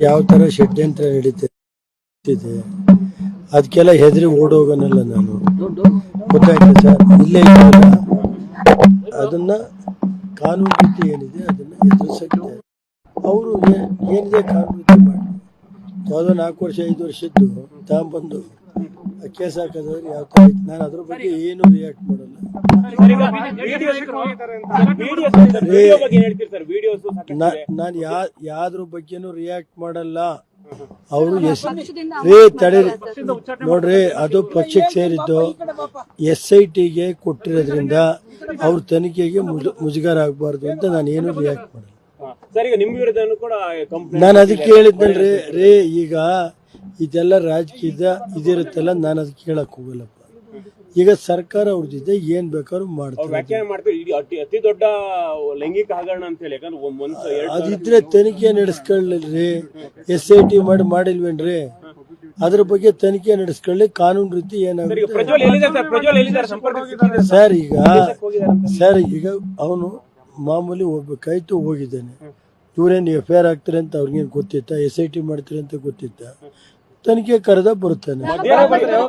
ಯಾವ ತರ ಷಡ್ಯಂತ್ರ ನಡೀತಿದೆ? ಅದಕ್ಕೆಲ್ಲ ಹೆದರಿ ಓಡೋಗನಲ್ಲ ನಾನು. ಗೊತ್ತಾಯ್ತಾ ಸರ್? ಇಲ್ಲೇ ಇದ್ದಾಗ ಅದನ್ನ ಕಾನೂನು ಏನಿದೆ, ಅದನ್ನ ಎದುರಿಸಕ್ಕೆ ಅವರು ಏನಿದೆ ಕಾನೂನು ಯಾವುದೋ ನಾಲ್ಕು ವರ್ಷ ಐದು ವರ್ಷ ಇದ್ದು ತಗೊಂಬಂದು ಕೇಸ್ ಹಾಕೋದ್ರೆ ಯಾವ ಥರ ಐತೆ ನಾನು ಅದ್ರ ಬಗ್ಗೆ ಏನು ರಿಯಾಕ್ಟ್ ಮಾಡಲ್ಲ. ವಿಡಿಯೋ ಬಗ್ಗೆ ಏನ್ ಸರ್ ವಿಡಿಯೋಸ್ ನಾನು ಯಾ ಯಾವ್ದ್ರ ಬಗ್ಗೆನೂ ರಿಯಾಕ್ಟ್ ಮಾಡಲ್ಲ. ಅವರು ಎಸ್ ರೇ ತಡೆ ನೋಡ್ರಿ ಅದು ಪಕ್ಷಕ್ಕೆ ಸೇರಿದ್ದು ಎಸ್ ಐ ಟಿಗೆ ಕೊಟ್ಟಿರೋದ್ರಿಂದ ಅವ್ರ ತನಿಖೆಗೆ ಮುಜುಗಾರ ಮುಜುಗರ ಆಗಬಾರ್ದು ಅಂತ ನಾನು ಏನು ರಿಯಾಕ್ಟ್ ಮಾಡಲ್ಲ. ಸರ್ ಈಗ ನಿಮ್ ವಿರುದ್ಧನೂ ಕೂಡ ಕಂಪ್ಲೇಂಟ್ ನಾನು ಅದಕ್ಕೆ ಹೇಳಿದ್ದೇನೆ ರೇ ಈಗ ಇದೆಲ್ಲ ರಾಜಕೀಯದ ಇದಿರುತ್ತಲ್ಲ ನಾನು ಅದಕ್ಕೆ ಹೇಳಕ್ ಹೋಗಲ್ಲಪ್ಪ. ಈಗ ಸರ್ಕಾರ ಅವ್ರದ್ದಿದೆ ಏನ್ ಬೇಕಾದ್ರೂ ಮಾಡ್ತಾರೆ ವ್ಯಾಖ್ಯಾನ ಮಾಡ್ತೀವಿ ಅತಿ ಅತಿ ದೊಡ್ಡ ಲೈಂಗಿಕ ಹಗರಣ ಅಂತ ಹೇಳಿ ಯಾಕಂದ್ರೆ ಒಂದ್ ಒಂದ್ ಎರಡ್ ಅದಿದ್ರೆ ತನಿಖೆ ನಡೆಸ್ಕೊಳ್ಳಿ ಎಸ್ ಐ ಟಿ ಮಾಡಿ ಮಾಡಿಲ್ವೇನ್ರಿ? ಅದ್ರ ಬಗ್ಗೆ ತನಿಖೆ ನಡೆಸ್ಕೊಳ್ಳಿ ಕಾನೂನು ರೀತಿ ಈಗ ಏನಾಗುತ್ತೆ ಪ್ರಜ್ವಲ್ ಎಲ್ಲಿದ್ದಾರೆ ಸರ್? ಪ್ರಜ್ವಲ್ ಎಲ್ಲಿದ್ದಾರೆ? ಸಂಪರ್ಕ ಸಿಕ್ಕಿದೆ ಸರ್? ಈಗ ಸರ್ ಈಗ ಅವನು ಮಾಮೂಲಿ ಹೋಗ್ಬೇಕಾಯ್ತು ಹೋಗಿದ್ದಾನೆ. ಇವ್ರೇನು ಎಫ್ ಐ ಆರ್ ಆಗ್ತಾರೆ ಅಂತ ಅವ್ರಿಗೇನು ಗೊತ್ತಿತ್ತ? ಎಸ್ ಐ ಟಿ ಮಾಡ್ತಾರೆ ಅಂತ ಗೊತ್ತಿತ್ತ? ತನಿಖೆ ಕರೆದ ಬರುತ್ತಾನೆ.